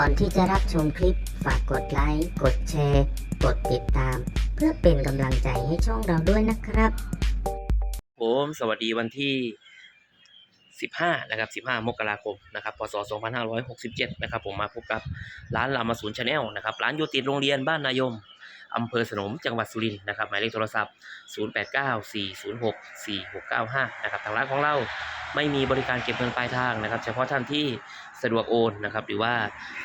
ก่อนที่จะรับชมคลิป ฝากกดไลค์ กดแชร์ กดติดตาม เพื่อเป็นกำลังใจให้ช่องเราด้วยนะครับ ผมสวัสดีวันที่ 15 นะครับ 15 มกราคม นะครับ พศ 2567 นะครับ ผมมาพบกับร้านลามาศูนย์ชาแนลนะครับ ร้านอยู่ติดโรงเรียนบ้านนายม อำเภอสนมจังหวัดสุรินทร์นะครับหมายเลขโทรศัพท์ 0894064695 นะครับทางร้านของเราไม่มีบริการเก็บเงินปลายทางนะครับ เฉพาะท่านที่สะดวกโอนนะครับหรือว่า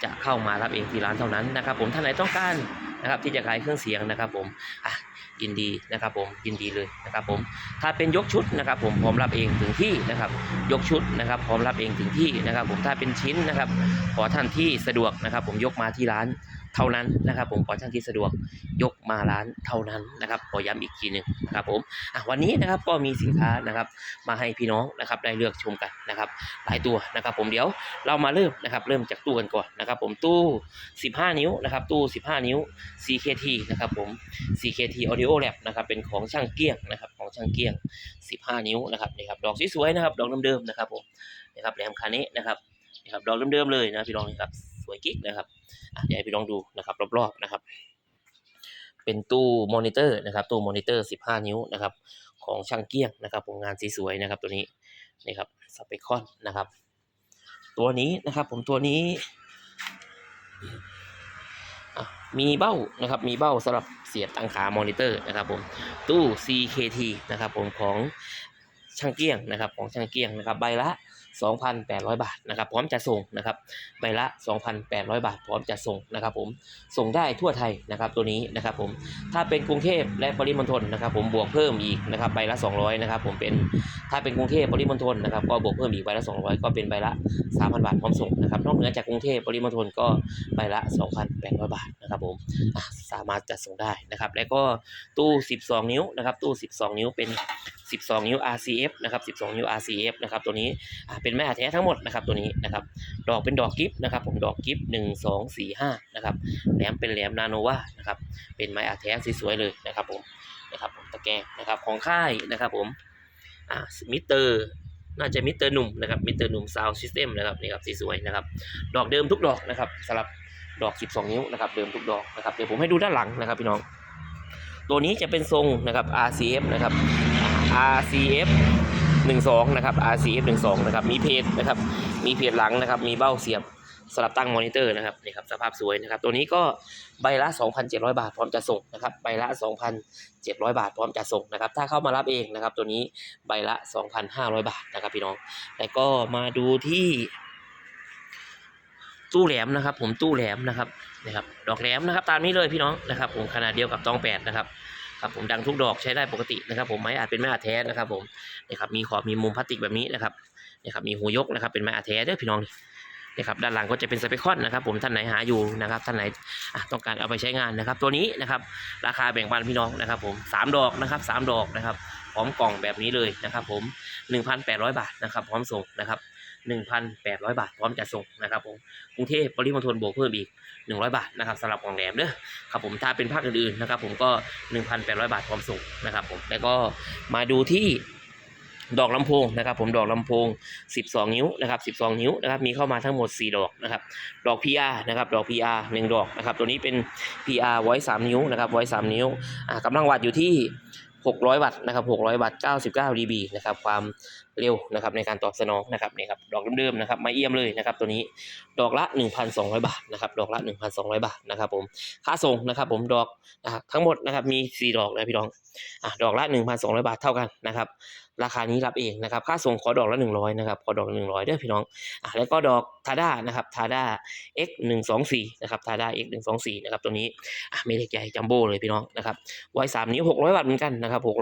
จะเข้ามารับเองที่ร้านเท่านั้นนะครับ ผมท่านไหนต้องการนะครับที่จะขายเครื่องเสียงนะครับ ผมอะยินดีนะครับผมยินดีเลยนะครับผมถ้าเป็นยกชุดนะครับ ผมพร้อมรับเองถึงที่นะครับ ยกชุดนะครับ พร้อมรับเองถึงที่นะครับ ผมถ้าเป็นชิ้นนะครับ ขอท่านที่สะดวกนะครับ ผมยกมาที่ร้าน เท่านั้นนะครับ ผมขอท่านที่สะดวกยกมาร้านเท่านั้นนะครับขอย้ำอีกทีหนึ่งนะครับผมวันนี้นะครับก็มีสินค้านะครับ มาให้พี่น้องนะครับได้เลือกชมกันนะครับ หลายตัวนะครับ ผมเดี๋ยวเรามาเริ่มนะครับเริ่มจากตู้กันก่อนนะครับ ผมตู้ 15 นิ้วนะครับตู้ 15 นิ้ว CKT นะครับผม CKT Audio Lab นะครับเป็นของช่างเกี้ยงนะครับของช่างเกี้ยง 15 นิ้วนะครับนี่ครับดอกสวยๆนะครับดอกเดิมๆนะครับผมนะครับแหลมคาเนะนะครับนี่ครับดอกเดิมๆเลยนะพี่น้องนะครับ วยกิ๊กนะครับเดี๋ยวให้พี่น้องดูนะครับรอบๆนะครับ เป็นตู้มอนิเตอร์นะครับตู้มอนิเตอร์ 15 นิ้วนะครับของช่างเกี้ยงนะครับผมงานสสวยๆนะครับตัวนี้นี่ครับสเปคอนนะครับ ตัวนี้นะครับผมตัวนี้มีเบ้านะครับมีเบ้าสำหรับเสียบตั้งขามอนิเตอร์นะครับผมตู้ CKT นะครับผมของช่างเกี้ยงนะครับของช่างเกี้ยงนะครับใบละ 2,800 บาทนะครับ พร้อมจะส่งนะครับใบละ 2,800 บาท พร้อมจะส่งนะครับผมส่งได้ทั่วไทยนะครับตัวนี้นะครับผมถ้าเป็นกรุงเทพและปริมณฑลนะครับ ผมบวกเพิ่มอีกนะครับใบละ 200นะครับผมเป็นถ้าเป็นกรุงเทพปริมณฑลนะครับก็บวกเพิ่มอีกใบละ 200 ก็เป็นใบละ 3,000 บาทพร้อมส่งนะครับนอกเหนือจากกรุงเทพปริมณฑลก็ใบละ 2,800 บาทนะครับผมสามารถจัดส่งได้นะครับ แล้วก็ตู้ 12 นิ้วนะครับตู้ 12 นิ้วเป็น 12 นิ้ว RCF นะครับ12 นิ้ว RCF นะครับตัวนี้เป็นไม้อัดแท้ทั้งหมดนะครับตัวนี้นะครับดอกเป็นดอกกิฟต์นะครับผมดอกกิฟต์1 2 4 5นะครับแหลมเป็นแหลมนาโนวานะครับเป็นไม้อัดแท้สวยๆเลยนะครับผมนะครับผมตะแกรงนะครับของค่ายนะครับผมอ่ามิเตอร์น่าจะมิสเตอร์หนุ่มนะครับมิสเตอร์หนุ่มซาวซิสเต็มนะครับนี่ครับสีสวยนะครับดอกเดิมทุกดอกนะครับสำหรับดอก 12 นิ้วนะครับเดิมทุกดอกนะครับเดี๋ยวผมให้ดูด้านหลังนะครับพี่น้อง ตัวนี้จะเป็นทรงนะครับ RCF นะครับ RCF 12นะครับ RCF 12นะครับ มีเพจนะครับ มีเพจหลังนะครับ มีเบ้าเสียบสลับตั้งมอนิเตอร์นะครับนี่ครับสภาพสวยนะครับ ตัวนี้ก็ใบละ 2,700 บาทพร้อมจะส่งนะครับใบละ 2,700 บาทพร้อมจะส่งนะครับ ถ้าเข้ามารับเองนะครับ ตัวนี้ใบละ 2,500 บาทนะครับพี่น้อง แล้วก็มาดูที่ ตู้แหลมนะครับ ผมตู้แหลมนะครับนะครับ ดอกแหลมนะครับ ตามนี้เลยพี่น้องนะครับ ผมขนาดเดียวกับตองแปดนะครับ ครับผมดังทุกดอกใช้ได้ปกตินะครับ ผมไม้อาจเป็นไม้อาแท้นะครับ ผมนะครับมีขอบมีมุมพลาสติกแบบนี้นะครับนะครับมีหูยกนะครับเป็นไม้อาแท้เด้อพี่น้องนะครับด้านหลังก็จะเป็นสเปคอนนะครับผมท่านไหนหาอยู่นะครับท่านไหนต้องการเอาไปใช้งานนะครับ ตัวนี้นะครับราคาแบ่งปันพี่น้องนะครับ ผมสามดอกนะครับสามดอกนะครับพร้อมกล่องแบบนี้เลยนะครับ ผมหนึ่งพันแปดร้อยบาทนะครับ พร้อมส่งนะครับ 1,800 บาท พร้อมจัดส่งนะครับ ผมกรุงเทพปริมณฑลบวกเพิ่มอีก 100 บาทนะครับสำหรับของแหลมเด้อครับผมถ้าเป็นภาคอื่นๆนะครับผมก็ 1,800 บาทพร้อมส่งนะครับผมแล้วก็มาดูที่ดอกลำโพงนะครับผมดอกลำโพง 12 นิ้วนะครับ 12 นิ้วนะครับมีเข้ามาทั้งหมด 4 ดอกนะครับดอก PR นะครับดอก PR 1 ดอกนะครับตัวนี้เป็น PR ไว้ 3 นิ้วนะครับไว้ 3 นิ้วอ่ากำลังวัดอยู่ที่ 600 วัตต์นะครับ600 วัตต์ 99 dB นะครับความเร็วนะครับในการตอบสนองนะครับนี่ครับดอกเดิมๆนะครับไม้เอี่ยมเลยนะครับตัวนี้ดอกละ 1,200 บาทนะครับดอกละ 1,200 บาทนะครับผมค่าส่งนะครับผมดอกนะครับทั้งหมดนะครับมี 4 ดอกนะพี่น้องอะดอกละ 1,200 บาทเท่ากันนะครับราคานี้รับเองนะครับค่าส่งขอดอกละ 100นะครับขอดอกละ100เด้อพี่น้องอะแล้วก็ดอกทาด้านะครับทาด้า x 1 2 4นะครับทาด้า x 1 2 4นะครับตัวนี้อะเมเล็กใหญ่จัมโบ้เลยพี่น้องนะครับไว้3นิ้ว600วัตต์เหมือนกันนะครับ6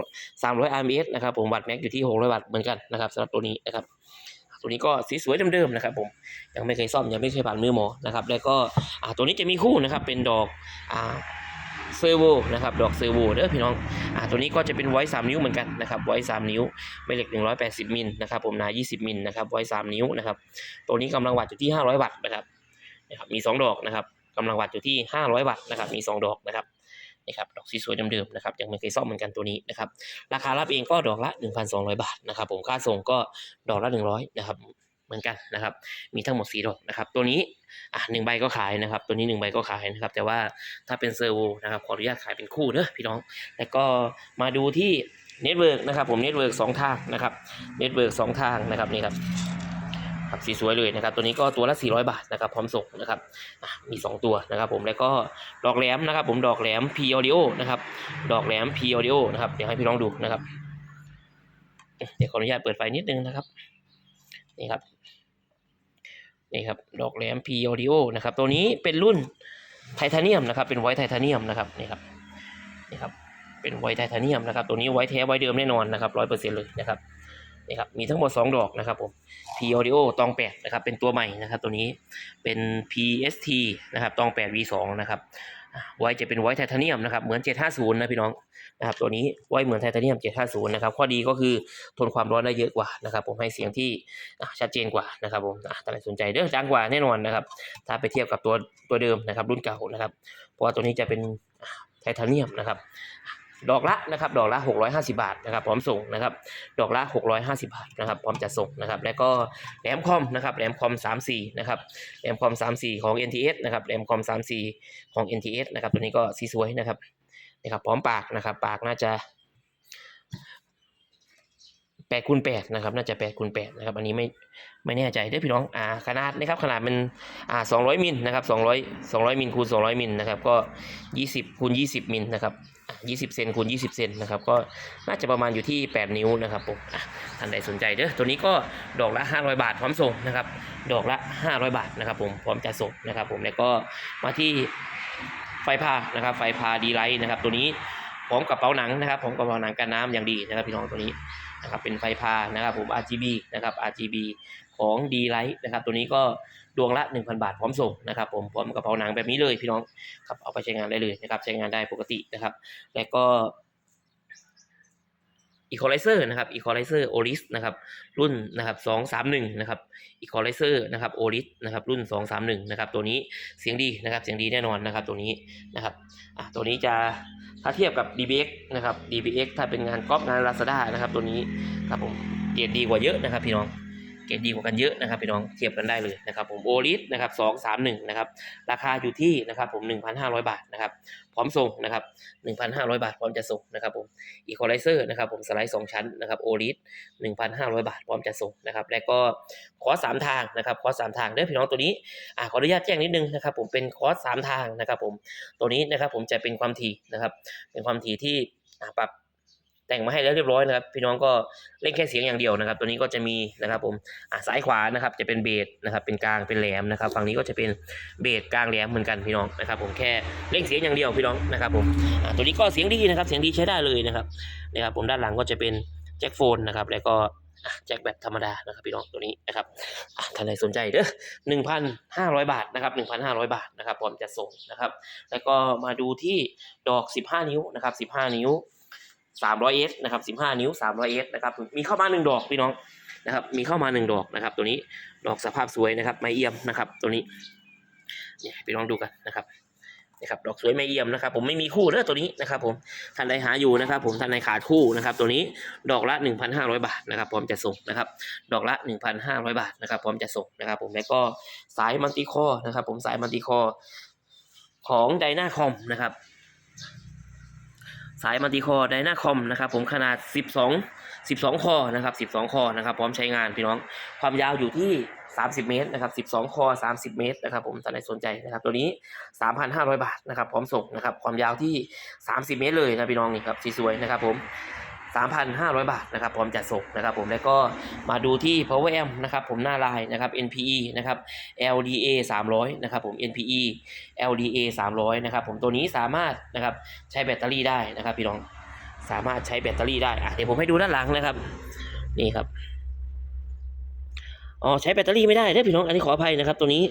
300 RMS นะครับผมวัตต์แม็กอยู่ที่600วัตต์เหมือนกันนะครับสำหรับตัวนี้นะครับ ตัวนี้ก็สีสวยเดิมๆนะครับ ผมยังไม่เคยซ่อมยังไม่เคยผ่านมือหมอนะครับ แล้วก็ตัวนี้จะมีคู่นะครับ เป็นดอกเซอร์โวนะครับดอกเซอร์โวเด้อพี่น้องอ่าตัวนี้ก็จะเป็นไว้ 3 นิ้วเหมือนกันนะครับไว้ 3 นิ้วแม่เหล็ก 180 มิลนะครับผมหนา 20 มิลนะครับไว้ 3 นิ้วนะครับตัวนี้กำลังวัตต์อยู่ที่ 500 วัตต์นะครับนะครับมี 2 ดอกนะครับกำลังวัตต์อยู่ที่ 500 วัตต์นะครับมี 2 ดอกนะครับ นี่ครับดอกสีสวยเดิมๆนะครับยังไม่เคยซ่อมเหมือนกันตัวนี้นะครับราคารับเองก็ดอกละ 1,200 บาทนะครับผมค่าส่งก็ดอกละ 100นะครับเหมือนกันนะครับ มีทั้งหมด4ดอกนะครับ ตัวนี้อะหนึ่งใบก็ขายนะครับ ตัวนี้หนึ่งใบก็ขายนะครับ แต่ว่าถ้าเป็นเซอร์โวนะครับขออนุญาตขายเป็นคู่เด้อพี่น้อง แล้วก็มาดูที่เน็ตเวิร์กนะครับผมเน็ตเวิร์กสองทางนะครับเน็ตเวิร์กสองทางนะครับนี่ครับ ครับสีสวยเลยนะครับตัวนี้ก็ตัวละ 400 บาทนะครับพร้อมส่งนะครับมี 2 ตัวนะครับผมแล้วก็ดอกแหลมนะครับ ผมดอกแหลม P Audio นะครับดอกแหลม P Audio นะครับเดี๋ยวให้พี่น้องดูนะครับเดี๋ยวขออนุญาตเปิดไฟนิดนึงนะครับนี่ครับนี่ครับดอกแหลม P Audio นะครับตัวนี้เป็นรุ่นไทเทเนียมนะครับเป็นไวท์ไทเทเนียมนะครับนี่ครับนี่ครับเป็นไวท์ไทเทเนียมนะครับตัวนี้ไวท์แท้ไวท์เดิมแน่นอนนะครับร้อยเปอร์เซ็นต์เลยนะครับ นี่ครับมีทั้งหมด 2 ดอกนะครับผม P Audio ตอง8นะครับเป็นตัวใหม่นะครับตัวนี้เป็น PST นะครับตอง8 V2 นะครับไว้จะเป็นไวท์ไทเทเนียมนะครับเหมือน 750 นะพี่น้องนะครับตัวนี้ไว้เหมือนไทเทเนียม 750 นะครับข้อดีก็คือทนความร้อนได้เยอะกว่านะครับผมให้เสียงที่ชัดเจนกว่านะครับผมอะถ้าสนใจเด้อดังกว่าแน่นอนนะครับถ้าไปเทียบกับตัวตัวเดิมนะครับรุ่นเก่านะครับเพราะว่าตัวนี้จะเป็นไทเทเนียมนะครับ ดอกละนะครับดอกละ 650 บาทนะครับพร้อมส่งนะครับดอกละ 650 บาทนะครับพร้อมจัดส่งนะครับแล้วก็แหลมคอมนะครับแหลมคอม 34นะครับแหลมคอม 34 ของ NTS นะครับแหลมคอม 34 ของ NTS นะครับตัวนี้ก็สีสวยนะครับนะครับพร้อมปากนะครับปากน่าจะ 8คูณ8นะครับน่าจะ8คูณ8นะครับอันนี้ไม่ไม่แน่ใจเด้อพี่น้องอ่าขนาดนะครับขนาดมันอ่า200มิลนะครับ200 200มิลคูณ200มิลนะครับก็20คูณ20มิลนะครับ20เซนคูณ20เซนนะครับก็น่าจะประมาณอยู่ที่8นิ้วนะครับผมท่านใดสนใจเด้อตัวนี้ก็ดอกละ500บาทพร้อมส่งนะครับดอกละ500บาทนะครับผมพร้อมจะส่งนะครับผมแล้วก็มาที่ไฟพานะครับไฟพาดีไลท์นะครับตัวนี้พร้อมกับเป๋าหนังนะครับพร้อมกับเป๋าหนังกันน้ำอย่างดีนะครับพี่น้องตัวนี้ นะครับเป็นไฟพานะครับผม RGB นะครับ RGB ของ D Light นะครับ ตัวนี้ก็ดวงละ 1,000 บาทพร้อมส่งนะครับผมพร้อมกับเป๋าหนังแบบนี้เลยพี่น้องครับเอาไปใช้งานได้เลยนะครับใช้งานได้ปกตินะครับ แล้วก็ Equalizer นะครับ Equalizer Oris นะครับรุ่นนะครับ231นะครับ Equalizer นะครับ Oris นะครับรุ่น 231นะครับตัวนี้เสียงดีนะครับเสียงดีแน่นอนนะครับตัวนี้นะครับอะตัวนี้จะถ้าเทียบกับ DBX นะครับ DBX ถ้าเป็นงานก๊อปงาน Lazada นะครับตัวนี้ครับผมเกรดดีกว่าเยอะนะครับพี่น้อง เกรดดีกว่ากันเยอะนะครับพี่น้องเทียบกันได้เลยนะครับผมโอลิสนะครับสองสามหนึ่งนะครับราคาอยู่ที่นะครับผมหนึ่งพันห้าร้อยบาทนะครับพร้อมส่งนะครับหนึ่งพันห้าร้อยบาทพร้อมจะส่งนะครับผมอีคอไลเซอร์นะครับผมสไลด์สองชั้นนะครับโอลิสหนึ่งพันห้าร้อยบาทพร้อมจะส่งนะครับและก็คอร์สสามทางนะครับคอร์สสามทางเด้อพี่น้องตัวนี้อ่าขออนุญาตแจ้งนิดนึงนะครับผมเป็นคอร์สสามทางนะครับผมตัวนี้นะครับผมจะเป็นความถี่นะครับเป็นความถี่ที่อ่าปรับ แต่งมาให้แล้วเรียบร้อยนะครับ พี่น้องก็เล่นแค่เสียงอย่างเดียวนะครับ ตัวนี้ก็จะมีนะครับผมอะซ้ายขวานะครับ จะเป็นเบสนะครับ เป็นกลางเป็นแหลมนะครับฝั่งนี้ก็จะเป็นเบสกลางแหลมเหมือนกันพี่น้องนะครับ ผมแค่เล่งเสียงอย่างเดียวพี่น้องนะครับผมอะตัวนี้ก็เสียงดีนะครับ เสียงดีใช้ได้เลยนะครับนะครับ ผมด้านหลังก็จะเป็นแจ็คโฟนนะครับ แล้วก็แจ็คแบบธรรมดานะครับพี่น้องตัวนี้นะครับท่านใดสนใจเด้อหนึ่งพันห้าร้อยบาทนะครับหนึ่งพันห้าร้อยบาทนะครับพร้อมจะส่งนะครับ แล้วก็มาดูที่ดอกสิบห้านิ้วนะครับสิบห้านิ้ว สามร้อยเอสนะครับสิบห้านิ้วสามร้อยเอสนะครับมีเข้ามาหนึ่งดอกพี่น้องนะครับมีเข้ามาหนึ่งดอกนะครับ ตัวนี้ดอกสภาพสวยนะครับ ไม้เอี่ยมนะครับ ตัวนี้เนี่ยไปลองดูกันนะครับนะครับดอกสวยไม้เอี่ยมนะครับ ผมไม่มีคู่เด้อตัวนี้นะครับผมท่านใดหาอยู่นะครับ ผมท่านใดขาดคู่นะครับ ตัวนี้ดอกละ 1,500 บาทนะครับพร้อมจะส่งนะครับ ดอกละ 1,500 บาทนะครับพร้อมจะส่งนะครับ ผมแล้วก็สายมัลติคอนะครับ ผมสายมัลติคอของไดนาคอมนะครับ สายมัลติคอร์ไดนาคอมนะครับผมขนาด 12 12 คอนะครับ12 คอนะครับพร้อมใช้งานพี่น้องความยาวอยู่ที่ 30 เมตรนะครับ12 คอ 30 เมตรนะครับผมท่านใดสนใจนะครับตัวนี้ 3,500 บาทนะครับพร้อมส่งนะครับความยาวที่ 30 เมตรเลยนะพี่น้องนี่ครับสวยๆนะครับผม 3,500 บาทนะครับพร้อมจัดส่งนะครับผมแล้วก็มาดูที่ power amp นะครับผมหน้าลายนะครับ NPE นะครับ LDA 300นะครับผม NPE LDA 300นะครับผมตัวนี้สามารถนะครับใช้แบตเตอรี่ได้นะครับพี่น้องสามารถใช้แบตเตอรี่ได้อะเดี๋ยวผมให้ดูด้านหลังนะครับนี่ครับอ๋อใช้แบตเตอรี่ไม่ได้เด้อพี่น้องอันนี้ขออภัยนะครับ ตัวนี้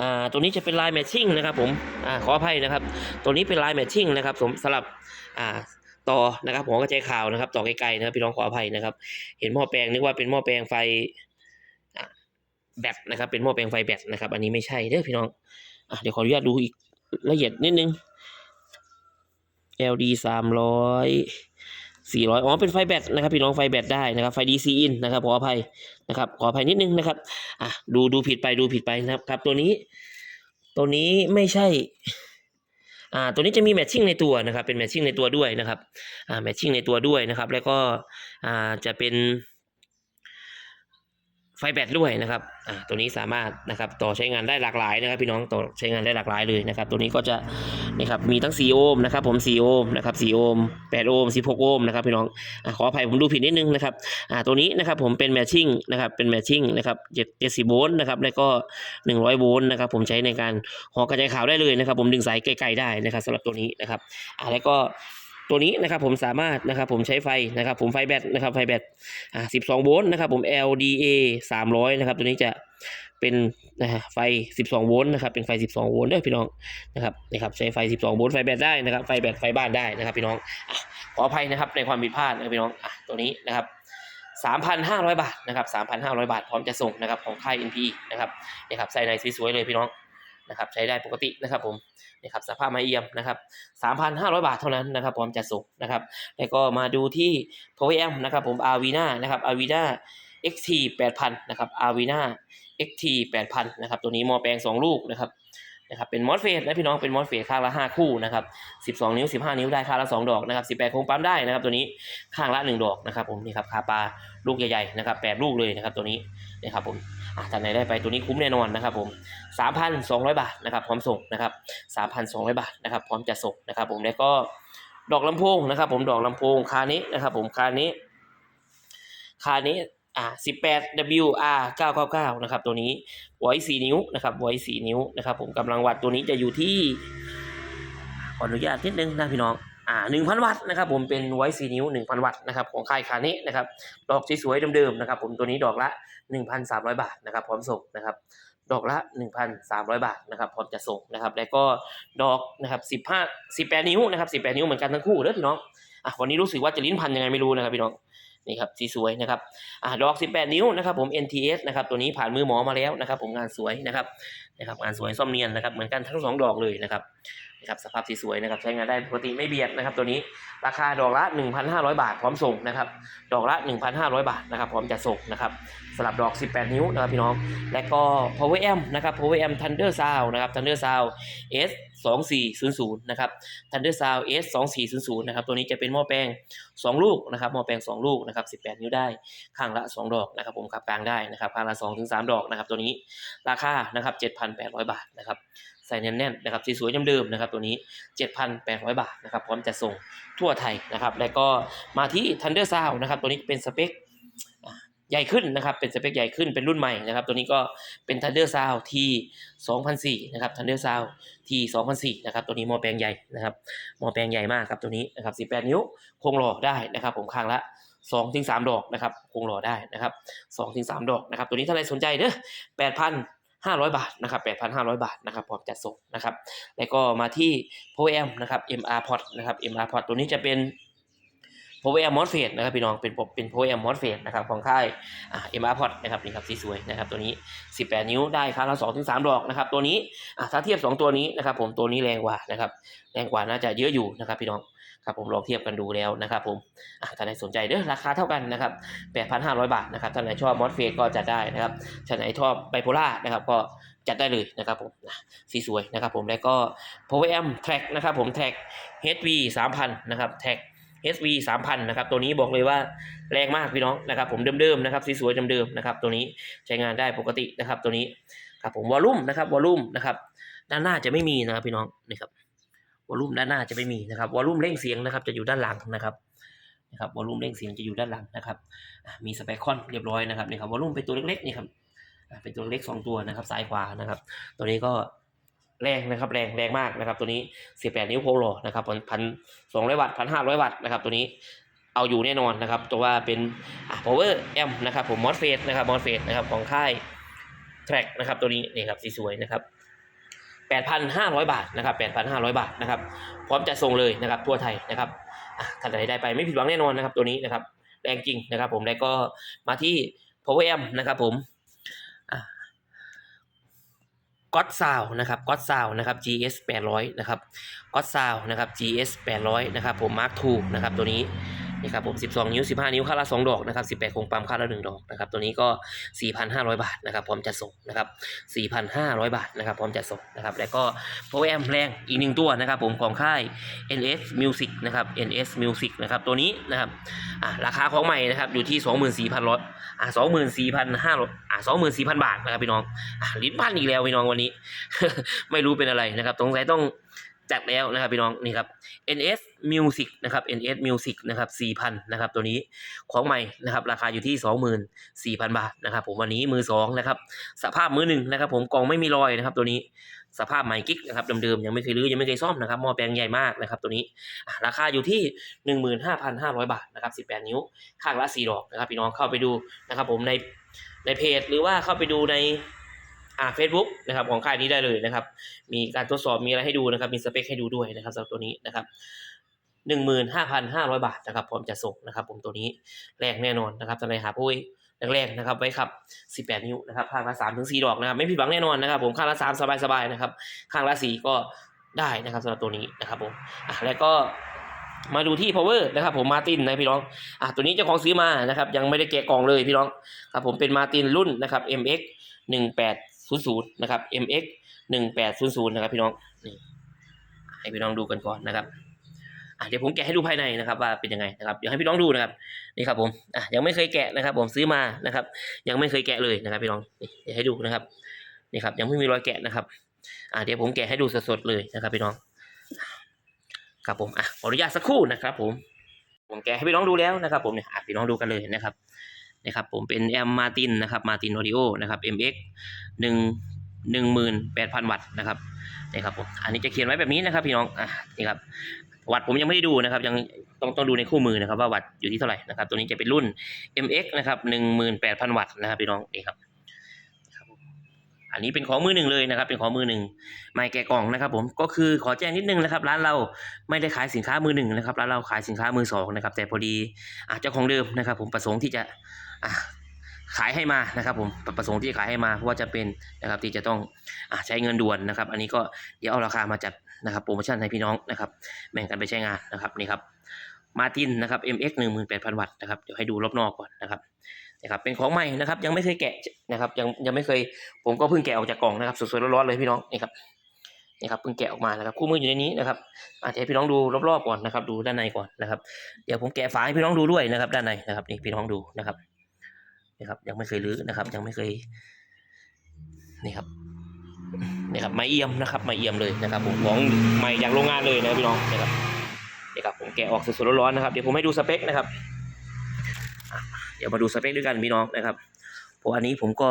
อ่าตัวนี้จะเป็นลายแมทชิ่งนะครับผมอ่าขออภัยนะครับ ตัวนี้เป็นลายแมทชิ่งนะครับผมสลับอ่า ต่อนะครับผมกระจข่าวนะครับ ต่อไกลๆนะครับพี่น้องขออภัยนะครับ เห็นหม้อแปลงนึกว่าเป็นหม้อแปลงไฟแบตนะครับ เป็นหม้อแปลงไฟแบตนะครับ อันนี้ไม่ใช่เด้อพี่น้องอะเดี๋ยวขออนุญาตดูอีกละเอียดนิดนึง LD สามร้อย400อ๋อเป็นไฟแบตนะครับพี่น้องไฟแบตได้นะครับไฟ DC in นะครับขออภัยนะครับขออภัยนิดนึงนะครับอะดูดูผิดไปดูผิดไปนะครับครับตัวนี้ ตัวนี้ไม่ใช่ อ่าตัวนี้จะมีแมทชิ่งในตัวนะครับ เป็นแมทชิ่งในตัวด้วยนะครับอ่าแมทชิ่งในตัวด้วยนะครับ แล้วก็อ่าจะเป็นไฟแบตด้วยนะครับอ่าตัวนี้สามารถนะครับต่อใช้งานได้หลากหลายนะครับ พี่น้องต่อใช้งานได้หลากหลายเลยนะครับ ตัวนี้ก็จะ นะครับมีทั้ง 4 โอห์มนะครับผม4โอห์มนะครับ4โอห์ม8โอห์ม16 โอห์มนะครับพี่น้องอขออภัยผมดูผิดนิดนึงนะครับตัวนี้นะครับผมเป็นแมทชิ่งนะครับเป็นแมทชิ่งนะครับ7 70โวลต์นะครับแล้วก็ 100 โวลต์นะครับผมใช้ในการหอกระจายข่าวได้เลยนะครับ ผมดึงสายไกลๆได้นะครับสำหรับตัวนี้นะครับอ่าแล้วก็ตัวนี้นะครับผมสามารถนะครับผมใช้ไฟนะครับผมไฟแบตนะครับไฟแบตอ่า12 โวลต์นะครับผม LDA 300 นะครับตัวนี้จะ เป็นนะฮะไฟ 12 โวลต์นะครับ เป็นไฟ 12 โวลต์ด้อพี่น้องนะครับนะครับใช้ไฟ 12 โวลต์ไฟแบตได้นะครับ ไฟแบตไฟบ้านได้นะครับ พี่น้องอขออภัยนะครับในความผิดพลาดนะพี่น้องอะตัวนี้นะครับ3,500 บาทนะครับ3,500 บาทพร้อมจะส่งนะครับของค่าย NP นะครับนะครับใส่ในสวยๆเลยพี่น้องนะครับใช้ได้ปกตินะครับผมนะครับสภาพไม้เอี่ยมนะครับ 3,500 บาทเท่านั้นนะครับพร้อมจัดส่งนะครับแล้วก็มาดูที่ p o w e r m นะครับผม Arvina นะครับ Arvina XT 8,000 นะครับ Arvina XT 8,000นะครับตัวนี้มอแปลง 2 ลูกนะครับนะครับเป็นมอสเฟสนะพี่น้องเป็นมอสเฟสข้างละ 5 คู่นะครับ12 นิ้ว 15 นิ้วได้ข้างละ 2 ดอกนะครับ18โครงปั๊มได้นะครับตัวนี้ข้างละ 1 ดอกนะครับผมนี่ครับคาปลาลูกใหญ่ๆนะครับ8ลูกเลยนะครับตัวนี้นะครับผมอะท่านไหนได้ไปตัวนี้คุ้มแน่นอนนะครับผม3,200 บาทนะครับพร้อมส่งนะครับ3,200 บาทนะครับพร้อมจะส่งนะครับผมแล้วก็ดอกลำโพงนะครับผมดอกลำโพงคานี้นะครับผมคานี้คานี้ อ่า 18 WR 999 นะครับ ตัวนี้ไว้4นิ้วนะครับไว้4นิ้วนะครับ ผมกำลังวัตต์ตัวนี้จะอยู่ที่ ขออนุญาตนิดนึงนะพี่น้อง อ่า 1,000 วัตต์นะครับ ผมเป็นไว้4นิ้ว 1,000 วัตต์นะครับ ของค่ายคานี้นะครับ ดอกสวยๆเดิมๆนะครับ ผมตัวนี้ดอกละ 1,300 บาทนะครับ พร้อมส่งนะครับ ดอกละ 1,300 บาทนะครับ พร้อมจะส่งนะครับ แล้วก็ดอกนะครับ15 18 นิ้วนะครับ 18 นิ้วเหมือนกันทั้งคู่เด้อพี่น้อง อะ วันนี้รู้สึกว่าจะลิ้นพันยังไงไม่รู้นะครับพี่น้อง นี่ครับสีสวยนะครับอ่าดอก 18 นิ้วนะครับผม NTS นะครับตัวนี้ผ่านมือหมอมาแล้วนะครับ ผมงานสวยนะครับนะครับงานสวยซ่อมเนียนนะครับเหมือนกันทั้งสองดอกเลยนะครับ นะครับสภาพสีสวยนะครับใช้งานได้ปกติไม่เบียดนะครับ ตัวนี้ราคาดอกละ 1,500 บาทพร้อมส่งนะครับดอกละ 1,500 บาทนะครับพร้อมจะส่งนะครับสลับดอก 18 นิ้วนะครับพี่น้อง และก็ powerm นะครับ powerm Thunder Sound นะครับ Thunder Sound S 2400นะครับ Thunder Sound S 2400นะครับตัวนี้จะเป็นหม้อแปลง 2 ลูกนะครับหม้อแปลง 2 ลูกนะครับ 18 นิ้วได้ข้างละ 2 ดอกนะครับผมขับกลางได้นะครับข้างละ2ถึง3ดอกนะครับตัวนี้ราคานะครับ7,800 บาทนะครับ ส่แน่นๆนะครับสีสวยเดิมๆนะครับตัวนี้ 7,800 บาทนะครับพร้อมจะส่งทั่วไทยนะครับแล้วก็มาที่ Thunder Sound นะครับตัวนี้เป็นสเปคใหญ่ขึ้นนะครับเป็นสเปคใหญ่ขึ้นเป็นรุ่นใหม่นะครับตัวนี้ก็เป็น Thunder Sound ที่2004นะครับ Thunder Sound ที่2004นะครับตัวนี้หมอแปลงใหญ่นะครับหมอแปลงใหญ่มากครับตัวนี้นะครับ18 นิ้วคงหล่อได้นะครับผมข้างละ2ถึง3ดอกนะครับคงหล่อได้นะครับ2ถึง3ดอกนะครับ ตัวนี้ถ้าใครสนใจเด้อ 500 บาทนะครับ8,500 บาทนะครับพร้อมจัดส่งนะครับแล้วก็มาที่ Pro M นะครับ MR Port นะครับ MR Port ตัวนี้จะเป็น Power Air MOSFET นะครับพี่น้องเป็นเป็น Power Air MOSFET นะครับของค่ายอ่า MR Port นะครับนี่ครับสีสวยนะครับตัวนี้ 18 นิ้วได้ครั้งละ2ถึง3ดอกนะครับตัวนี้อ่าถ้าเทียบ 2 ตัวนี้นะครับผมตัวนี้แรงกว่านะครับแรงกว่าน่าจะเยอะอยู่นะครับพี่น้อง ครับผมลองเทียบกันดูแล้วนะครับผมอ่าถ้าไหนสนใจเด้อราคาเท่ากันนะครับ 8,500 บาทนะครับถ้าไหนชอบ MOSFET ก็จัดได้นะครับถ้าไหนชอบไบโพล่านะครับก็จัดได้เลยนะครับผมอะสีสวยนะครับผมแล้วก็ Power Amp Track นะครับผม Track HV 3,000นะครับ Track SV 3,000นะครับตัวนี้บอกเลยว่าแรงมากพี่น้องนะครับผมเดิมๆนะครับสวยๆเดิมๆนะครับตัวนี้ใช้งานได้ปกตินะครับตัวนี้ครับผมวอลลุ่มนะครับวอลลุ่มนะครับด้านหน้าจะไม่มีนะครับพี่น้องนี่ครับ วอลลุ่มด้านหน้าจะไม่มีนะครับวอลลุ่มเร่งเสียงนะครับ จะอยู่ด้านหลังนะครับนะครับวอลลุ่มเร่งเสียงจะอยู่ด้านหลังนะครับมีสเปคคอนเรียบร้อยนะครับนี่ครับวอลลุ่มเป็นตัวเล็กๆนี่ครับเป็นตัวเล็กสองตัวนะครับซ้ายขวานะครับ ตัวนี้ก็แรงนะครับแรงแรงมากนะครับ ตัวนี้ 18 นิ้วโพลนะครับพันสองร้อยวัตต์พันห้าร้อยวัตต์นะครับ ตัวนี้เอาอยู่แน่นอนนะครับตัวว่าเป็นอะ power amp นะครับผม MOSFET นะครับ MOSFET นะครับของค่าย track นะครับตัวนี้นี่ครับสวยๆนะครับ 8,500 บาทนะครับ8,500 บาทนะครับพร้อมจะส่งเลยนะครับทั่วไทยนะครับอะท่านใดได้ไปไม่ผิดหวังแน่นอนนะครับตัวนี้นะครับแรงจริงนะครับ ผมแล้วก็มาที่ power amp นะครับผมก็ d ซาวนะครับก็ d ซาวนะครับ GS 800นะครับก็ d ซาวนะครับ GS 800นะครับผม Mark II นะครับตัวนี้ นี่ครับผม12 นิ้ว 15 นิ้วค่าละ 2 ดอกนะครับ18โครงปั๊มค่าละ 1 ดอกนะครับตัวนี้ก็ 4,500 บาทนะครับพร้อมจัดส่งนะครับ4,500 บาทนะครับพร้อมจัดส่งนะครับแล้วก็ Power Amp แรงอีกหนึ่งตัวนะครับผมของค่าย NS Music นะครับ NS Music นะครับตัวนี้นะครับอ่าราคาของใหม่นะครับอยู่ที่ 24,000อ่า24,500อ่า24,000 บาทนะครับพี่น้องอ่าลิ้นพันอีกแล้วพี่น้องวันนี้ ไม่รู้เป็นอะไรนะครับสงสัยต้อง จัดแล้วนะครับพี่น้องนี่ครับ NS Music นะครับ NS Music นะครับ4,000นะครับตัวนี้ของใหม่นะครับราคาอยู่ที่ 24,000 บาทนะครับผมวันนี้มือสองนะครับสภาพมือหนึ่งนะครับผมกล่องไม่มีรอยนะครับตัวนี้สภาพใหม่กิ๊กนะครับเดิมๆยังไม่เคยรื้อยังไม่เคยซ่อมนะครับหม้อแปลงใหญ่มากนะครับตัวนี้ราคาอยู่ที่ 15,500 บาทนะครับ18 นิ้วข้างละ4ดอกนะครับพี่น้องเข้าไปดูนะครับผมในในเพจหรือว่าเข้าไปดูใน อ่าเฟซบุ๊กนะครับของค่ายนี้ได้เลยนะครับ มีการทดสอบมีอะไรให้ดูนะครับ มีสเปคให้ดูด้วยนะครับสำหรับตัวนี้นะครับหนึ่งหมื่นห้าพันห้าร้อยบาทนะครับพร้อมจะส่งนะครับ ผมตัวนี้แรงแน่นอนนะครับสำหรับหาผู้แรกๆนะครับไว้ขับ 18 นิ้วนะครับข้างละ3ถึง4ดอกนะครับ ไม่ผิดหวังแน่นอนนะครับ ผมข้างละ 3 สบายๆนะครับ ข้างละ 4 ก็ได้นะครับสำหรับตัวนี้นะครับผมอะแล้วก็มาดูที่ power นะครับผมมาตินนะพี่น้องอะตัวนี้เจ้าของซื้อมานะครับ ยังไม่ได้แกะกล่องเลยพี่น้องครับผมเป็นมาตินรุ่นนะครับ MX 1800นะครับ MX 1800นะครับพี่น้องนี่ให้พี่น้องดูกันก่อนนะครับเดี๋ยวผมแกะให้ดูภายในนะครับว่าเป็นยังไงนะครับเดี๋ยวให้พี่น้องดูนะครับนี่ครับผมอะยังไม่เคยแกะนะครับ ผมซื้อมานะครับ ยังไม่เคยแกะเลยนะครับ พี่น้องเดี๋ยวให้ดูนะครับนี่ครับ ยังไม่มีรอยแกะนะครับอะเดี๋ยวผมแกะให้ดูสดๆเลยนะครับ พี่น้อง ครับผมอะขออนุญาตสักครู่นะครับ ผม ผมแกะให้พี่น้องดูแล้วนะครับ ผมเนี่ยอะพี่น้องดูกันเลยนะครับ นะครับผมเป็นแอมมาตินนะครับมาตินออดิโอนะครับ MX หนึ่งหนึ่งหมื่นแปดพันวัตต์นะครับนี่ครับผมอันนี้จะเขียนไว้แบบนี้นะครับพี่น้องอะนี่ครับวัตต์ผมยังไม่ได้ดูนะครับ ยังต้องต้องดูในคู่มือนะครับ ว่าวัตต์อยู่ที่เท่าไหร่นะครับ ตัวนี้จะเป็นรุ่น MX นะครับหนึ่งหมื่นแปดพันวัตต์นะครับพี่น้องนี่ครับอันนี้เป็นของมือหนึ่งเลยนะครับ เป็นของมือหนึ่งไม่แกะกล่องนะครับ ผมก็คือขอแจ้งนิดนึงนะครับ ร้านเราไม่ได้ขายสินค้ามือหนึ่งนะครับร้านเราขายสินค้ามือสองนะครับ แต่พอดีอาเจ้าของเดิมนะครับ ผมประสงค์ที่จะ ขายให้มานะครับผมประสงค์ที่จะขายให้มาเพราะว่าจะเป็นนะครับที่จะต้องอใช้เงินด่วนนะครับ อันนี้ก็เดี๋ยวเอาราคามาจัดนะครับโปรโมชั่นให้พี่น้องนะครับแบ่งกันไปใช้งานนะครับนี่ครับมาตินนะครับ MX 18,000 วัตต์นะครับเดี๋ยวให้ดูรอบนอกก่อนนะครับนะครับเป็นของใหม่นะครับยังไม่เคยแกะนะครับยังยังไม่เคยผมก็เพิ่งแกะออกจากกล่องนะครับสดๆร้อนๆเลยพี่น้องนี่ครับนี่ครับเพิ่งแกะออกมานะครับคู่มืออยู่ในนี้นะครับอาจจะให้พี่น้องดูรอบๆก่อนนะครับ ดูด้านในก่อนนะครับ เดี๋ยวผมแกะฝาให้พี่น้องดูด้วยนะครับ ด้านในนะครับนี่พี่น้องดูนะครับ นี่ครับ ยังไม่เคยรื้อนะครับ ยังไม่เคยนี่ครับนี่ครับไม้เอี่ยมนะครับไม้เอี่ยมเลยนะครับผมของใหม่จากโรงงานเลยนะพี่น้องนะครับนี่ครับผมแกะออกสดๆร้อนๆนะครับเดี๋ยวผมให้ดูสเปคนะครับ เดี๋ยวมาดูสเปคด้วยกันพี่น้องนะครับเพราะอันนี้ผมก็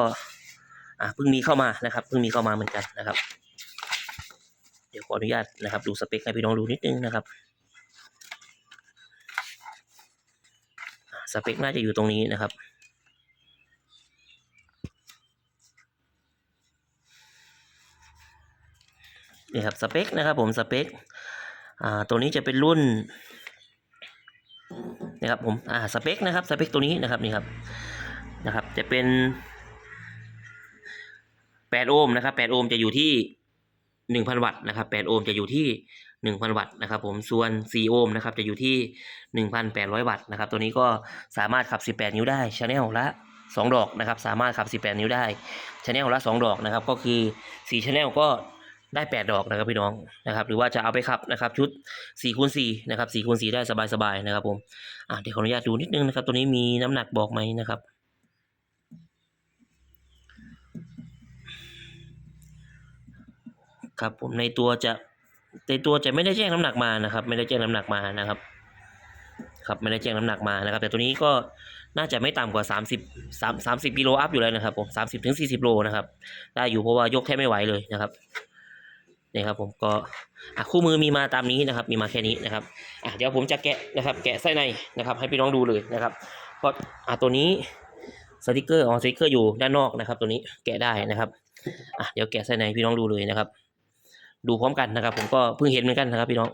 อะเพิ่งมีเข้ามานะครับเพิ่งมีเข้ามาเหมือนกันนะครับ เดี๋ยวขออนุญาตนะครับ ดูสเปคให้พี่น้องดูนิดนึงนะครับสเปคน่าจะอยู่ตรงนี้นะครับ นี่ครับสเปคนะครับผมสเปคอ่าตัวนี้จะเป็นรุ่นนะครับผมอ่าสเปคนะครับสเปคตัวนี้นะครับนี่ครับนะครับ จะเป็น8โอห์มนะครับ8โอห์มจะอยู่ที่ 1,000 วัตต์นะครับ8โอห์มจะอยู่ที่ 1,000 วัตต์นะครับผมส่วน4โอห์มนะครับจะอยู่ที่ 1,800 วัตต์นะครับ ตัวนี้ก็สามารถขับ 18 นิ้วได้ชแนลละ2 ดอกนะครับ สามารถขับ 18 นิ้วได้ชแนลละ 2 ดอกนะครับ ก็คือ4ชแนลก็ ได้แปดดอกนะครับพี่น้องนะครับ หรือว่าจะเอาไปขับนะครับชุดสี่คูณสี่นะครับสี่คูณสี่ได้สบายๆนะครับผมอะเดี๋ยวขออนุญาตดูนิดนึงนะครับ ตัวนี้มีน้ำหนักบอกไหมนะครับครับผมในตัวจะในตัวจะไม่ได้แจ้งน้ำหนักมานะครับ ไม่ได้แจ้งน้ำหนักมานะครับ ครับไม่ได้แจ้งน้ำหนักมานะครับ แต่ตัวนี้ก็น่าจะไม่ต่ำกว่า 30 3 30กิโลอัพอยู่แล้วนะครับผม30ถึง40โลนะครับได้อยู่เพราะว่ายกแทบไม่ไหวเลยนะครับ นี่ครับผมก็คู่มือมีมาตามนี้นะครับ มีมาแค่นี้นะครับเดี๋ยวผมจะแกะนะครับ แกะไส้ในนะครับ ให้พี่น้องดูเลยนะครับเพราะตัวนี้สติกเกอร์อ๋อสติกเกอร์อยู่ด้านนอกนะครับ ตัวนี้แกะได้นะครับเดี๋ยวแกะไส้ในพี่น้องดูเลยนะครับ ดูพร้อมกันนะครับ ผมก็เพิ่งเห็นเหมือนกันนะครับ พี่น้อง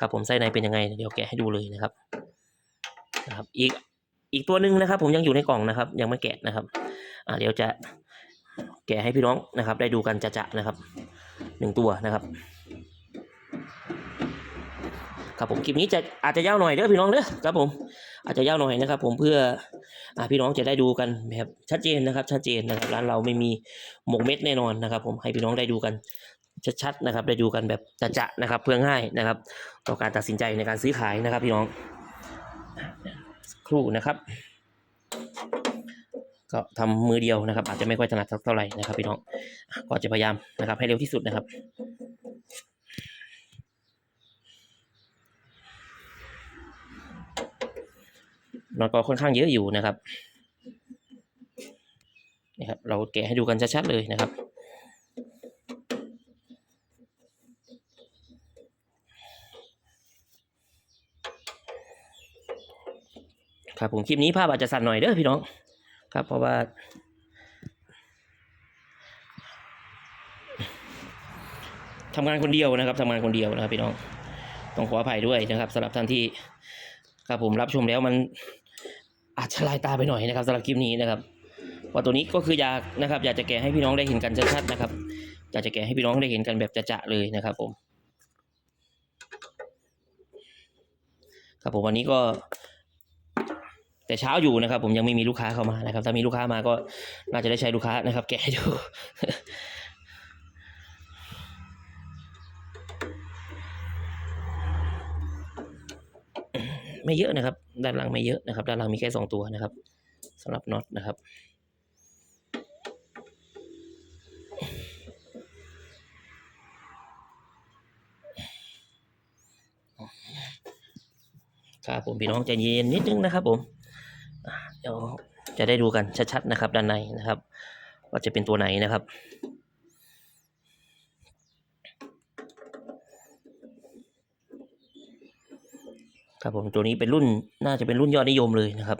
ครับผมไส้ในเป็นยังไง เดี๋ยวแกะให้ดูเลยนะครับนะครับ อีกอีกตัวหนึ่งนะครับ ผมยังอยู่ในกล่องนะครับ ยังไม่แกะนะครับอะเดี๋ยวจะแกะให้พี่น้องนะครับ ได้ดูกันจะๆนะครับ หนึ่งตัวนะครับ ครับผมคลิปนี้จะอาจจะยาวหน่อยเด้อพี่น้องเด้อครับผมอาจจะยาวหน่อยนะครับ ผมเพื่ออพี่น้องจะได้ดูกันแบบชัดเจนนะครับ ชัดเจนนะครับร้านเราไม่มีหมกเม็ดแน่นอนนะครับ ผมให้พี่น้องได้ดูกันชัดๆนะครับ ได้ดูกันแบบจะๆนะครับ เพื่อง่ายนะครับ ต่อการตัดสินใจในการซื้อขายนะครับ พี่น้องครู่นะครับ ก็ทำมือเดียวนะครับ อาจจะไม่ค่อยถนัดสักเท่าไหร่นะครับพี่น้องก็จะพยายามนะครับ ให้เร็วที่สุดนะครับมันก็ค่อนข้างเยอะอยู่นะครับนะครับ เราแกะให้ดูกันชัดๆเลยนะครับครับผมคลิปนี้ภาพอาจจะสั่นหน่อยเด้อพี่น้อง ครับ เพราะว่าทำงานคนเดียวนะครับทำงานคนเดียวนะครับพี่น้องต้องขออภัยด้วยนะครับสำหรับท่านที่ครับผมรับชมแล้วมันอาจจะลายตาไปหน่อยนะครับสำหรับคลิปนี้นะครับว่าตัวนี้ก็คืออยากนะครับ อยากจะแกะให้พี่น้องได้เห็นกันชัดๆนะครับอยากจะแกะให้พี่น้องได้เห็นกันแบบจะๆเลยนะครับ ผม ครับผมวันนี้ก็ แต่เช้าอยู่นะครับ ผมยังไม่มีลูกค้าเข้ามานะครับ ถ้ามีลูกค้ามาก็น่าจะได้ใช้ลูกค้านะครับ แกะให้ดูไม่เยอะนะครับ ด้านหลังไม่เยอะนะครับ ด้านหลังมีแค่สองตัวนะครับสำหรับน็อตนะครับครับผมพี่น้องใจเย็นนิดนึงนะครับผม ดี๋ยวจะได้ดูกันชัดๆนะครับ ด้านในนะครับ ว่าจะเป็นตัวไหนนะครับครับผมตัวนี้เป็นรุ่นน่าจะเป็นรุ่นยอดนิยมเลยนะครับ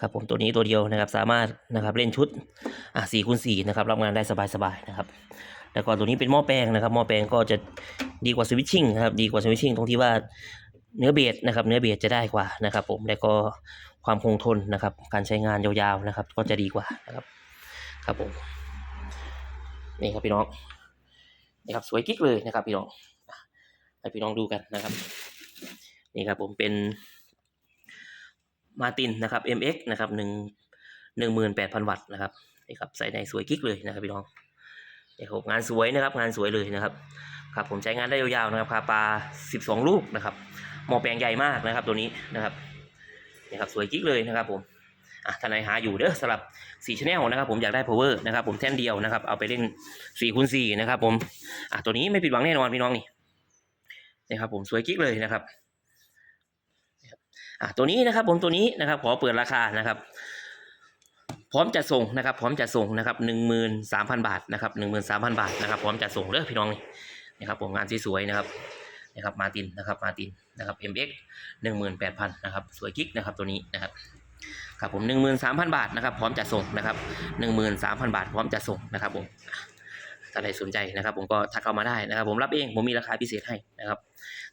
ครับผมตัวนี้ตัวเดียวนะครับสามารถนะครับเล่นชุดอะสี่คูณสี่นะครับรับงานได้สบายๆนะครับแล้วก็ตัวนี้เป็นหม้อแปลงนะครับหม้อแปลงก็จะดีกว่าสวิตชิ่งนะครับดีกว่าสวิตชิ่งตรงที่ว่าเนื้อเบสนะครับ เนื้อเบสจะได้กว่านะครับ ผมแล้วก็ ความคงทนนะครับ การใช้งานยาวๆนะครับ ก็จะดีกว่านะครับ ครับผมนี่ครับพี่น้องนี่ครับสวยกิ๊กเลยนะครับ พี่น้องให้พี่น้องดูกันนะครับนี่ครับผมเป็นมาตินนะครับ MX นะครับหนึ่งหนึ่งหมื่นแปดพันวัตต์นะครับนี่ครับใส่ในสวยกิ๊กเลยนะครับพี่น้องนี่ครับงานสวยนะครับ งานสวยเลยนะครับ ครับผมใช้งานได้ยาวๆนะครับคาปลาสิบสองลูกนะครับหม้อแปลงใหญ่มากนะครับตัวนี้นะครับ นี่ครับสวยกิ๊กเลยนะครับผมอะท่านไหาอยู่เด้อสำหรับสี่ชแนลนะครับผมอยากได้ power นะครับผมแท่นเดียวนะครับเอาไปเล่นสี่คูณสี่นะครับผมอะตัวนี้ไม่ผิดหวังแน่นอนพี่น้องนี่นี่ครับผมสวยกิ๊กเลยนะครับอะตัวนี้นะครับผมตัวนี้นะครับขอเปิดราคานะครับพร้อมจะส่งนะครับ พร้อมจะส่งนะครับหนึ่งหมื่นสามพันบาทนะครับหนึ่งหมื่นสามพันบาทนะครับพร้อมจะส่งเด้อพี่น้องนี่นะครับผมงานสวยๆนะครับ นะครับมาตินนะครับมาตินนะครับ MX หนึ่งหมื่นแปดพันนะครับสวยกิ๊กนะครับตัวนี้นะครับครับผมหนึ่งหมื่นสามพันบาทนะครับ พร้อมจะส่งนะครับหนึ่งหมื่นสามพันบาท พร้อมจะส่งนะครับผมถ้าใครสนใจนะครับ ผมก็ทักเข้ามาได้นะครับ ผมรับเองผมมีราคาพิเศษให้นะครับ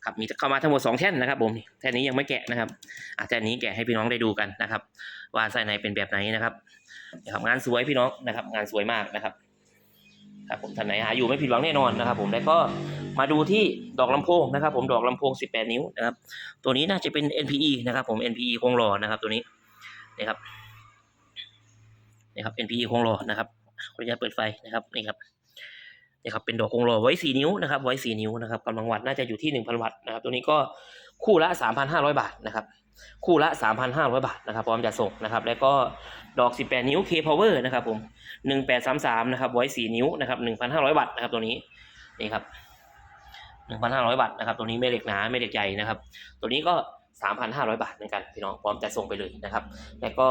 ครับมีเข้ามาทั้งหมดสองแท่นนะครับ ผมแท่นนี้ยังไม่แกะนะครับอาแท่นนี้แกะให้พี่น้องได้ดูกันนะครับ ว่าไส้ในเป็นแบบไหนนะครับนะครับ งานสวยพี่น้องนะครับ งานสวยมากนะครับครับผมท่านไหนหาอยู่ไม่ผิดหวังแน่นอนนะครับ ผมแล้วก็ มาดูที่ดอกลำโพงนะครับ ผมดอกลำโพง 18 นิ้วนะครับ ตัวนี้น่าจะเป็น NPE นะครับผม NPE คงหล่อนะครับ ตัวนี้นะครับนี่ครับ NPE คงหล่อนะครับขออนุญาตเปิดไฟนะครับนี่ครับนี่ครับเป็นดอกคงหล่อไว้ 4 นิ้วนะครับ ไว้ 4 นิ้วนะครับกำลังวัตต์น่าจะอยู่ที่ 1,000 วัตต์นะครับ ตัวนี้ก็คู่ละ 3,500 บาทนะครับคู่ละ 3,500 บาทนะครับพร้อมจะส่งนะครับ แล้วก็ดอก 18 นิ้ว K Power นะครับผม 1833 นะครับไว้ 4 นิ้วนะครับ 1,500วัตต์นะครับตัวนี้นี่ครับ 1,500 บาทนะครับ ตัวนี้ไม่เหล็กหนาไม่เหล็กใหญ่นะครับ ตัวนี้ก็ 3,500 บาทเหมือนกันพี่น้องพร้อมจะส่งไปเลยนะครับ แล้วก็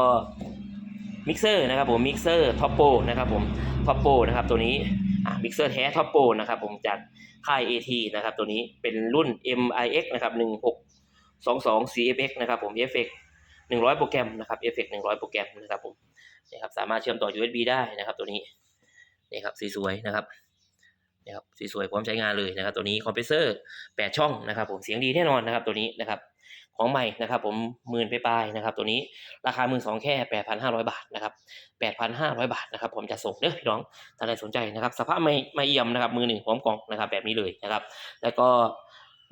มิกเซอร์นะครับผมมิกเซอร์ท็อปโปนะครับผมท็อปโปนะครับตัวนี้อ่ามิกเซอร์แท้ท็อปโปนะครับผมจากค่าย AT นะครับตัวนี้เป็นรุ่น MIX นะครับ1622 CFX นะครับผม FX 100 โปรแกรมนะครับ FX 100 โปรแกรมนะครับผมนี่ครับสามารถเชื่อมต่อ USB ได้นะครับตัวนี้นี่ครับสวยๆนะครับ นี่ครับสสวยพร้อมใช้งานเลยนะครับ ตัวนี้คอมเพรสเซอร์ 8 ช่องนะครับ ผมเสียงดีแน่นอนนะครับ ตัวนี้นะครับของใหม่นะครับผมหมื่นไปปลายนะครับ ตัวนี้ราคาหมื่นสองแค่แปดพันห้าร้อยบาทนะครับแปดพันห้าร้อยบาทนะครับ ผมจะส่งเด้อพี่น้องถ้าใครสนใจนะครับ สภาพไม่ไม่เอี่ยมนะครับ มือหนึ่งพร้อมกล่องนะครับ แบบนี้เลยนะครับ แล้วก็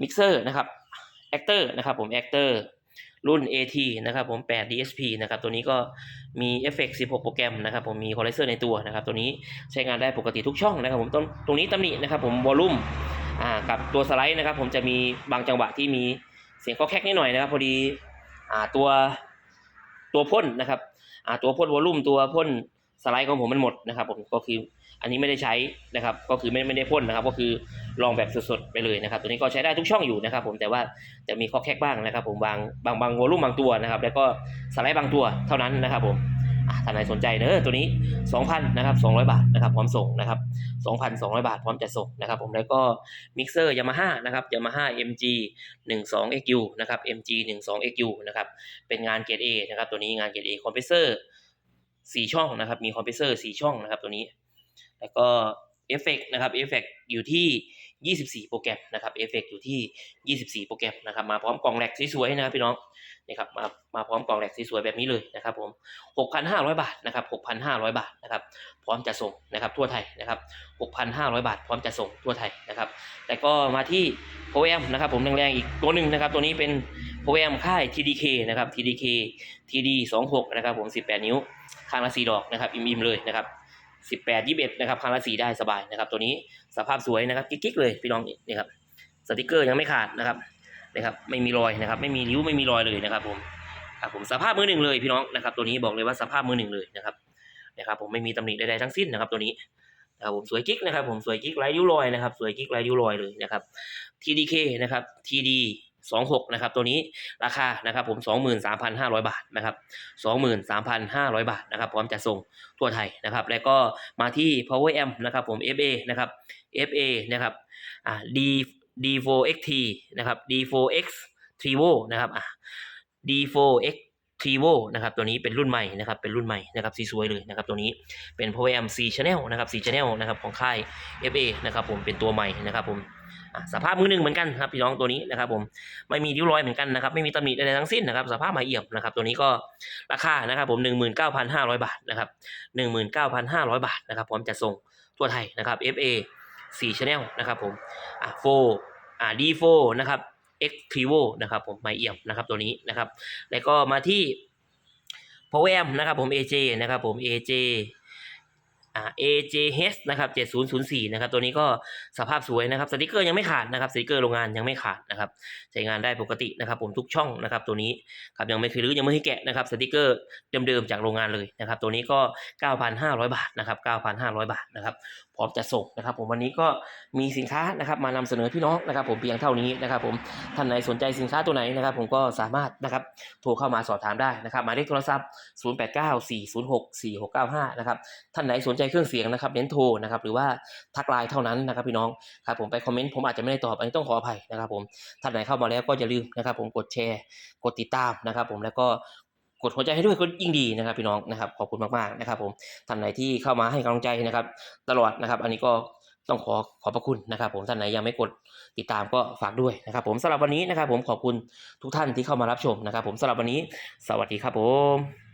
มิกเซอร์นะครับ Actor นะครับผม Actor รุ่ รุ่น AT นะครับผม 8 DSP นะครับ ตัวนี้ก็มี Effect 16 โปรแกรมนะครับ ผมมี Condenser ในตัวนะครับ ตัวนี้ใช้งานได้ปกติทุกช่องนะครับผมตรงตรงนี้ตำหนินะครับผมวอลลุ่มอ่ากับตัวสไลด์นะครับ ผมจะมีบางจังหวะที่มีเสียงก็แคกนิดหน่อยนะครับ พอดีอ่าตัวตัวพ่นนะครับอ่าตัวพ่นวอลลุ่มตัวพ่นสไลด์ของผมมันหมดนะครับผมก็คือ อันนี้ไม่ได้ใช้นะครับ ก็คือไม่ไม่ได้พ่นนะครับ ก็คือลองแบบสดๆไปเลยนะครับ ตัวนี้ก็ใช้ได้ทุกช่องอยู่นะครับ ผมแต่ว่าจะมีข้อแคกบ้างนะครับ ผมบางบางบางวอลุ่มบางตัวนะครับ แล้วก็สไลด์บางตัวเท่านั้นนะครับผมอะท่านใดสนใจเนอะตัวนี้ 2,000นะครับ200 บาทนะครับพร้อมส่งนะครับ2,200 บาทพร้อมจะส่งนะครับ ผมแล้วก็มิกเซอร์ยามาฮ่านะครับยามาฮ่า MG 12 XU นะครับ MG 12 XU นะครับเป็นงานเกรด A นะครับตัวนี้งานเกรด A คอมเพรสเซอร์4ช่องนะครับมีคอมเพรสเซอร์4ช่องนะครับตัวนี้ แล้วก็เอฟเฟกนะครับเอฟเฟกอยู่ที่ 24 โปรแกรมนะครับเอฟเฟกอยู่ที่ 24 โปรแกรมนะครับมาพร้อมกล่องแหลกสวยๆนะครับพี่น้องนี่ครับมามาพร้อมกล่องแหลกสวยๆแบบนี้เลยนะครับผม 6,500 บาทนะครับ 6,500 บาทนะครับพร้อมจะส่งนะครับทั่วไทยนะครับ 6,500 บาท พร้อมจะส่งทั่วไทยนะครับแล้วก็มาที่ p o m นะครับผมแรงๆอีกตัวหนึ่งนะครับตัวนี้เป็น p o m ค่าย TDK นะครับ TDK TD 26 นะครับผม 18 นิ้วข้างละ4ดอกนะครับอิ่มๆเลยนะครับ 18 21นะครับข้างละ4ได้สบายนะครับ ตัวนี้สภาพสวยนะครับกิ๊กๆเลยพี่น้องนี่ครับสติกเกอร์ยังไม่ขาดนะครับนะครับไม่มีรอยนะครับ ไม่มีริ้วไม่มีรอยเลยนะครับผมครับผมสภาพมือหนึ่งเลยพี่น้องนะครับ ตัวนี้บอกเลยว่าสภาพมือหนึ่งเลยนะครับนะครับ ผมไม่มีตำหนิใดๆทั้งสิ้นนะครับ ตัวนี้นะครับผมสวยกิ๊กนะครับ ผมสวยกิ๊กไร้ริ้วรอยนะครับ สวยกิ๊กไร้ริ้วรอยเลยนะครับ TDK นะครับ TD 26นะครับตัวนี้ราคานะครับผม 23,500 บาทนะครับ23,500 บาทนะครับพร้อมจะส่งทั่วไทยนะครับ แล้วก็มาที่ Power Amp นะครับผม FA นะครับ FA นะครับอ่า D D4XT นะครับ D4X Trivo นะครับอ่า D4X Trivo นะครับตัวนี้เป็นรุ่นใหม่นะครับเป็นรุ่นใหม่นะครับสีสวยเลยนะครับตัวนี้เป็น Power Amp 4 Channel นะครับ4 Channel นะครับของค่าย FA นะครับผมเป็นตัวใหม่นะครับผม สภาพมือหนึ่งเหมือนกันครับพี่น้องตัวนี้นะครับผมไม่มีริ้วรอยเหมือนกันนะครับไม่มีตำหนิใดๆทั้งสิ้นนะครับสภาพหม่เอี่ยมนะครับตัวนี้ก็ราคานะครับผม 19,500 บาทนะครับ19,500 บาทนะครับพร้อมจะส่งทั่วไทยนะครับ FA 4 Channel นะครับผมอะ4อ่า D4 นะครับ X Trivo นะครับผมหม่เอี่ยมนะครับตัวนี้นะครับแล้วก็มาที่ Power Amp นะครับผม AJ นะครับผม AJ AJH นะครับ7004นะครับตัวนี้ก็สภาพสวยนะครับสติกเกอร์ยังไม่ขาดนะครับสติกเกอร์โรงงานยังไม่ขาดนะครับใช้งานได้ปกตินะครับ ผมทุกช่องนะครับตัวนี้ครับยังไม่เคยรื้อยังไม่ให้แกะนะครับสติกเกอร์เดิมๆจากโรงงานเลยนะครับตัวนี้ก็ 9,500 บาทนะครับ9,500 บาทนะครับพร้อมจะส่งนะครับ ผมวันนี้ก็มีสินค้านะครับมานำเสนอพี่น้องนะครับ ผมเพียงเท่านี้นะครับ ผมท่านไหนสนใจสินค้าตัวไหนนะครับ ผมก็สามารถนะครับโทรเข้ามาสอบถามได้นะครับหมายเลขโทรศัพท์ 0894064695 นะครับท่านไหนสนใจใจเครื่องเสียงนะครับเน้นโทรนะครับหรือว่าทักไลน์เท่านั้นนะครับพี่น้องครับผมไปคอมเมนต์ผมอาจจะไม่ได้ตอบอันนี้ต้องขออภัยนะครับผมท่านไหนเข้ามาแล้วก็อย่าลืมนะครับผมกดแชร์กดติดตามนะครับผมแล้วก็กดหัวใจให้ด้วยก็ยิ่งดีนะครับพี่น้องนะครับขอบคุณมากๆนะครับผมท่านไหนที่เข้ามาให้กำลังใจนะครับ ตลอดนะครับ อันนี้ก็ต้องขอขอบพระคุณนะครับ ผมท่านไหนยังไม่กดติดตามก็ฝากด้วยนะครับ ผมสำหรับวันนี้นะครับ ผมขอบคุณทุกท่านที่เข้ามารับชมนะครับ ผมสำหรับวันนี้ สวัสดีครับผม